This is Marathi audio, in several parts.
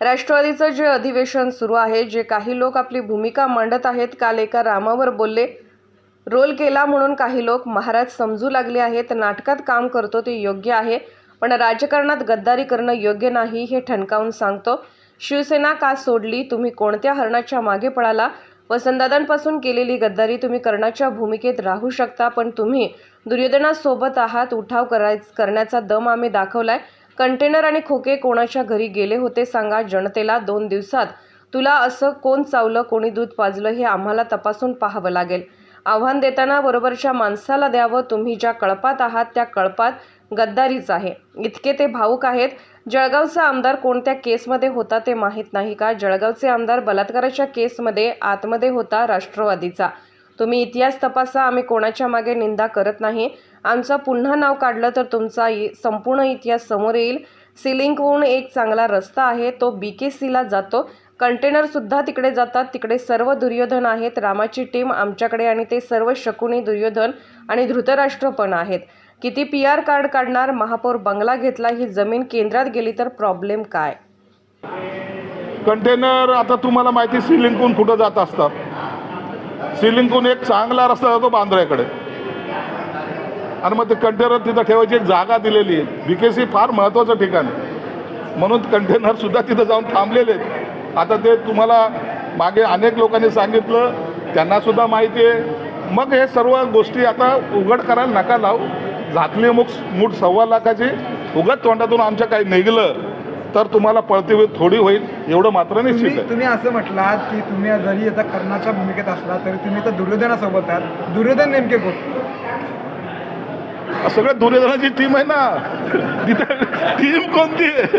राष्ट्रवादीचं जे अधिवेशन सुरू आहे जे काही लोक आपली भूमिका मांडत आहेत काल एका रामावर बोलले रोल केला म्हणून काही लोक महाराज समजू लागले आहेत नाटकात काम करतो ते योग्य आहे पण राजकारणात गद्दारी करणं योग्य नाही हे ठणकावून सांगतो. शिवसेना का सोडली? तुम्ही कोणत्या हरणाच्या मागे पळाला? वसंतदादांपासून केलेली गद्दारी तुम्ही कर्णाच्या भूमिकेत राहू शकता पण तुम्ही दुर्योधनासोबत आहात उठाव कराय करण्याचा दम आम्ही दाखवलाय. कंटेनर आणि खोके कोणाच्या घरी गेले होते सांगा जनतेला दोन दिवसात. तुला असं कोण चावलं कोणी दूध पाजलं हे आम्हाला तपासून पाहावं लागेल. आव्हान देताना बरोबरच्या माणसाला द्यावं. तुम्ही ज्या कळपात आहात त्या कळपात गद्दारीच आहे. इतके ते भाऊक आहेत. जळगावचा आमदार कोणत्या केसमध्ये होता ते माहीत नाही का? जळगावचे आमदार बलात्काराच्या केसमध्ये आतमध्ये होता राष्ट्रवादीचा. तुम्ही इतिहास तपासा आम्ही कोणाच्या मागे निंदा करत नाही. आमचं पुन्हा नाव काढलं तर तुमचा संपूर्ण इतिहास समोर येईल. सिलिंकहून एक चांगला रस्ता आहे तो बी के सीला जातो. कंटेनरसुद्धा तिकडे जातात. तिकडे सर्व दुर्योधन आहेत. रामाची टीम आमच्याकडे आणि ते सर्व शकुनी दुर्योधन आणि धृतराष्ट्र पण आहेत. किती पी आर कार्ड काढणार महापौर बंगला घेतला ही जमीन केंद्रात गेली तर प्रॉब्लेम काय? कंटेनर आता तुम्हाला माहिती सिलिंकहून कुठं जात असतात? सिलिंकून एक चांगला रस्ता जातो बांद्र्याकडे. आणि मग ते कंटेनर तिथं ठेवायची एक जागा दिलेली आहे. बीकेसी फार महत्त्वाचं ठिकाण आहे. म्हणून कंटेनर सुद्धा तिथं जाऊन थांबलेले आहेत. आता ते तुम्हाला मागे अनेक लोकांनी सांगितलं त्यांना सुद्धा माहिती आहे. मग हे सर्व गोष्टी आता उघड करायला नका लावू. झाकली मुख मूठ सव्वा लाखाची. उघड तोंडातून आमच्या काही निघलं. तर तुम्हाला पळती वेळ थोडी होईल एवढं मात्र निश्चित तुम्ही आहे. तुम्ही असं म्हटलात की तुम्ही जरी आता कर्णाच्या भूमिकेत असला तरी तुम्ही तर दुर्योधनासोबत आहात. दुर्योधन नेमके कोण? सगळ्या दुर्योधनाची टीम आहे ना. तिथे टीम कोणती? आहे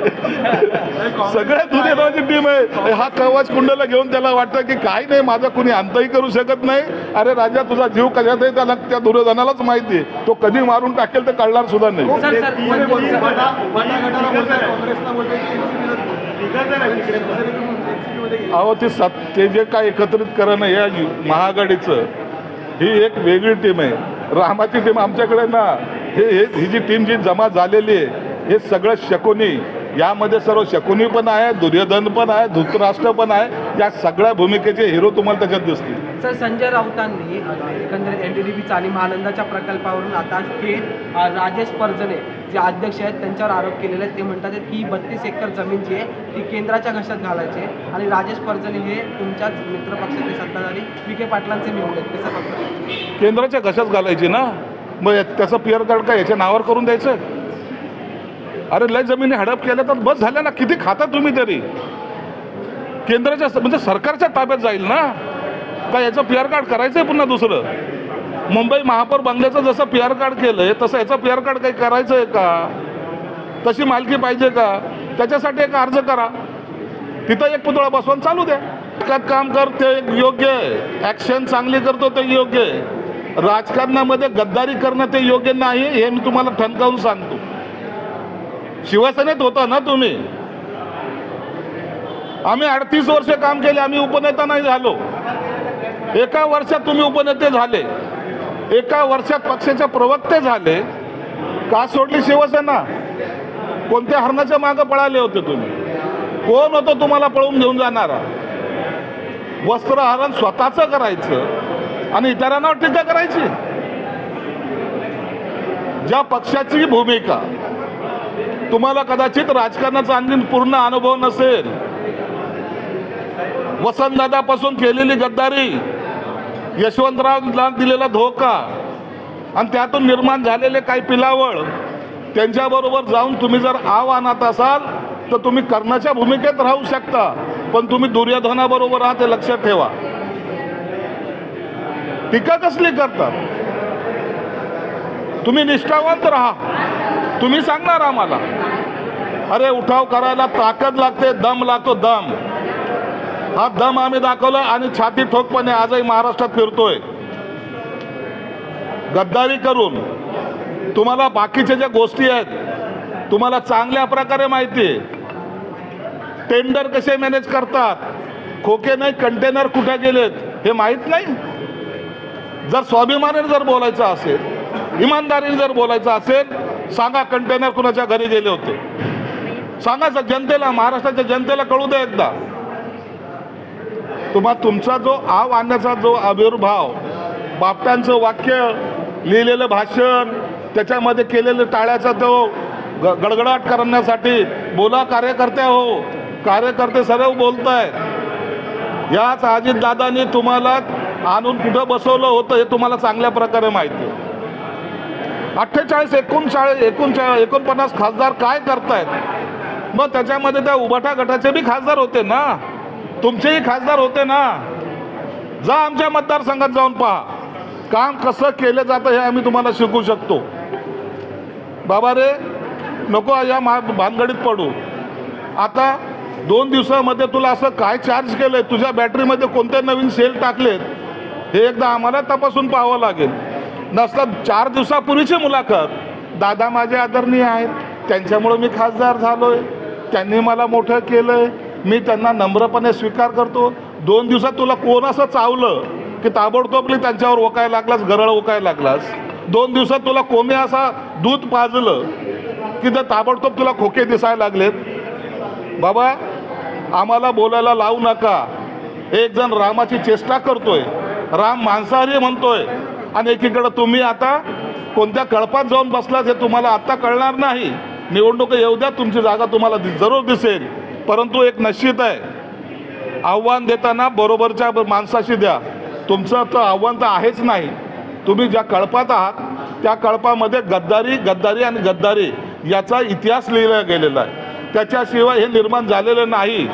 सगळ्या दुर्योधनाची टीम आहे. हा कवच कुंडला घेऊन त्याला वाटतं की काही नाही माझा कुणी अंतही करू शकत नाही. अरे राजा तुझा जीव कशात आहे? त्याला त्या दुर्योधनालाच माहिती आहे. तो कधी मारून टाकेल ते कळणार सुद्धा नाही. अहो ते सत ते जे काय एकत्रित करणं या यु- महाआघाडीचं ही एक वेगळी टीम आहे. रामाची टीम आमच्याकडे ना. हे हे जी टीम जी जमा झालेली आहे हे सगळं शकुनी यामध्ये सर्व शकुनी पण आहे दुर्योधन पण आहे धृतराष्ट्र पण आहे या सगळ्या भूमिकेचे हिरो तुम्हाला त्याच्यात दिसतील. सर संजय राऊतांनी एकंदरीत एन डी डी बीचा आणि महानंदाच्या प्रकल्पावरून आता थेट राजेश परजणे जे अध्यक्ष आहेत त्यांच्यावर आरोप केलेले आहेत. ते म्हणतात की बत्तीस एकर जमीन जी आहे ती केंद्राच्या घशात घालायची आणि राजेश परजणे हे तुमच्याच मित्रपक्षाचे सत्ताधारी. विखे पाटलांचे मिळून आहेत. कसं केंद्राच्या घशात घालायची ना? मग त्याचं पिअर कार्ड काय? याच्या नावावर करून द्यायचं? अरे लय जमिनी हडप केल्या तर बस झाल्या ना. किती खाता तुम्ही तरी? केंद्राच्या म्हणजे सरकारच्या ताब्यात जाईल ना? का याचं पी आर कार्ड करायचं आहे पुन्हा दुसरं? मुंबई महापौर बंगल्याचं जसं पी आर कार्ड केलं आहे तसं याचं पी आर कार्ड काही करायचं आहे का? तशी मालकी पाहिजे का? त्याच्यासाठी एक अर्ज करा. तिथं एक पुतळा बसवून चालू द्या. त्यात काम कर ते योग्य आहे. ॲक्शन चांगली करतो ते योग्य आहे. राजकारणामध्ये गद्दारी करणं ते योग्य नाही हे मी तुम्हाला ठणकावून सांगतो. शिवसेनेत होता ना तुम्ही? आम्ही अडतीस वर्ष काम केले आम्ही उपनेता नाही झालो. एका वर्षात तुम्ही उपनेते झाले. एका वर्षात पक्षाचे प्रवक्ते झाले. का सोडली शिवसेना? कोणत्या हरणाच्या मागं पळाले होते तुम्ही? कोण होतं तुम्हाला पळून घेऊन जाणारा? वस्त्रहरण स्वतःचं करायचं. आणि इतरांवर टीका करायची. ज्या पक्षाची भूमिका तुम्हाला कदाचित राजकारणाचा आणखी पूर्ण अनुभव नसेल. वसंतदादापासून केलेली गद्दारी यशवंतरावला दिलेला धोका आणि त्यातून निर्माण झालेले काही पिलावळ त्यांच्याबरोबर जाऊन तुम्ही जर आव आणत असाल तर तुम्ही कर्णाच्या भूमिकेत राहू शकता. पण तुम्ही दुर्योधनाबरोबर आहात हे लक्षात ठेवा. टीका कसली करतात? तुम्ही निष्ठावंत राहा. तुम्ही सांगणार आम्हाला. अरे उठाव करायला ताकद लागते दम लागतो दम. हा दम आम्ही दाखवला आणि छाती ठोकपणे आजही महाराष्ट्रात फिरतोय. गद्दारी करून तुम्हाला बाकीच्या ज्या गोष्टी आहेत तुम्हाला चांगल्या प्रकारे माहिती आहे. टेंडर कसे मॅनेज करतात? खोके नाही कंटेनर कुठे गेलेत? हे माहीत नाही? जर स्वाभिमानाने जर बोलायचं असेल इमानदारीने जर बोलायचं असेल सांगा कंटेनर कुणाच्या घरी गेले होते. सांगा सर जनतेला महाराष्ट्राच्या जनतेला कळू द्या एकदा. तुम्हा तुमचा जो आव आणण्याचा जो आविर्भाव बापटांचं वाक्य लिहिलेलं भाषण त्याच्यामध्ये केलेलं टाळ्याचा तो ग गडगडाट करण्यासाठी बोला कार्यकर्त्या हो. कार्यकर्ते सर्व बोलत आहेत याच अजितदादांनी तुम्हाला आणून कुठं बसवलं होतं हे तुम्हाला चांगल्या प्रकारे माहिती आहे. अठ्ठेचाळीस एकोणचाळीस एकोणचाळीस एकोणपन्नास खासदार काय करतायत? मग त्याच्यामध्ये त्या उभाटा गटाचे बी खासदार होते ना? तुमचेही खासदार होते ना? जा आमच्या मतदारसंघात जाऊन पहा. काम कसं केलं जातं हे आम्ही तुम्हाला शिकू शकतो. बाबा रे नको या मा भानगडीत पडू. आता दोन दिवसामध्ये तुला असं काय चार्ज केलंय? तुझ्या बॅटरीमध्ये कोणते नवीन सेल टाकलेत? हे एकदा आम्हाला तपासून पाहावं लागेल. नसता चार दिवसापूर्वीची मुलाखत. दादा माझे आदरणीय आहेत. त्यांच्यामुळं मी खासदार झालोय. त्यांनी मला मोठं केलंय. मी त्यांना नम्रपणे स्वीकार करतो. दोन दिवसात तुला कोण असं चावलं की ताबडतोबली त्यांच्यावर ओकायला लागलास गरळ ओकायला लागलास? दोन दिवसात तुला कोणी असा दूध पाजलं की तर ताबडतोब तुला खोके दिसायला लागलेत? बाबा आम्हाला बोलायला लावू नका. एक जण रामाची चेष्टा करतोय. राम मांसाहारी म्हणतोय. आणि एकीकडं तुम्ही आता कोणत्या कळपात जाऊन बसलात हे तुम्हाला आत्ता कळणार नाही. निवडणूक येऊ द्या तुमची जागा तुम्हाला दि- जरूर दिसेल. परंतु एक निश्चित आहे. आव्हान देताना बरोबरच्या माणसाशी द्या. तुमचं तर आव्हान तर आहेच नाही. तुम्ही ज्या कळपात आहात त्या कळपामध्ये गद्दारी गद्दारी आणि गद्दारी याचा इतिहास लिहिला गेलेला आहे. त्याच्याशिवाय हे निर्माण झालेलं नाही.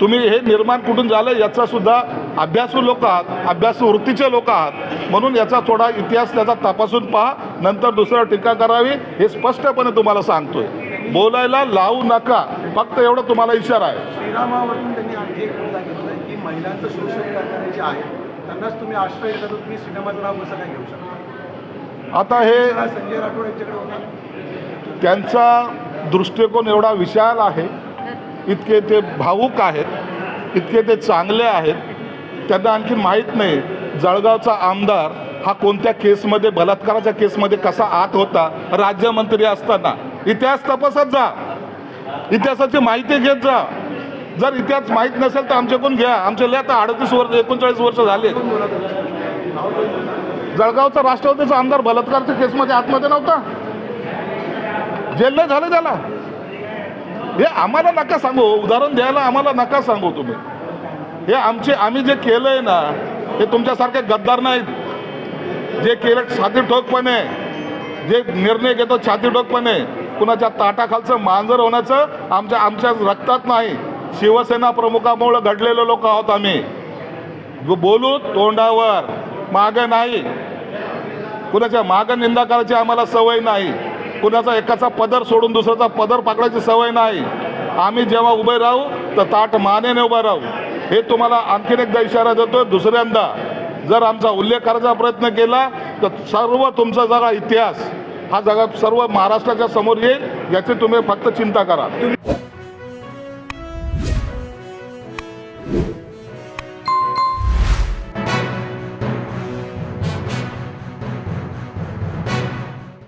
तुम्ही हे निर्माण कुठून झालं याचा सुद्धा अभ्यासू लोक आहात अभ्यासू वृत्तीचे लोक आहात. म्हणून याचा थोडा इतिहास त्याचा तपासून पहा नंतर दुसरं टीका करावी हे स्पष्टपणे तुम्हाला सांगतोय. बोलायला लावू नका फक्त एवढं तुम्हाला इशारा आहे. श्रीरामावरून त्यांनी आणखी एक मुद्दा घेतला की महिलांचं शोषण करणारे जे आहेत त्यांनाच तुम्ही आश्रय देता तुम्ही सिनेमाचं नाव कसं काय घेऊ शकता? आता हे संजय राठोड यांच्याकडे होता त्यांचा दृष्टिकोन एवढा विशाल आहे. इतके ते भावूक आहेत इतके ते चांगले आहेत. त्यांना आणखी माहीत नाही जळगावचा आमदार हा कोणत्या केसमध्ये बलात्काराच्या केसमध्ये कसा आत होता राज्यमंत्री असताना. इतिहास तपासत जा. इतिहासाची माहिती घेत जा. जर इतिहास माहीत नसेल तर आमच्याकडून घ्या. आमच्या लय आता अडतीस वर्ष एकोणचाळीस वर्ष झाले. जळगावचा राष्ट्रवादीचा आमदार बलात्कारच्या केसमध्ये आतमध्ये नव्हता? जेल झालं त्याला. हे आम्हाला नका सांगू उदाहरण द्यायला आम्हाला नका सांगू तुम्ही. हे आमचे आम्ही जे केलंय ना हे तुमच्यासारखे गद्दार नाहीत. जे केलं छाती ठोकपणे जे निर्णय घेतो छाती ठोकपणे कुणाच्या ताटाखालचं मांजर होण्याचं आमच्या आमच्या रक्तात नाही. शिवसेना प्रमुखामुळं घडलेले लोक आहोत आम्ही. बोलू तोंडावर मागं नाही. कुणाच्या मागं निंदा करायची आम्हाला सवय नाही. कुणाचा एकाचा पदर सोडून दुसऱ्याचा पदर पकडायची सवय नाही. आम्ही जेव्हा उभे राहू तर ताट मानेने उभं राहू. हे तुम्हाला आणखीन एकदा इशारा देतोय दुसऱ्यांदा. जर आमचा उल्लेख करायचा प्रयत्न केला तर सर्व तुमचा जगा इतिहास हा जगा सर्व महाराष्ट्राच्या समोर येईल याची तुम्ही फक्त चिंता करा.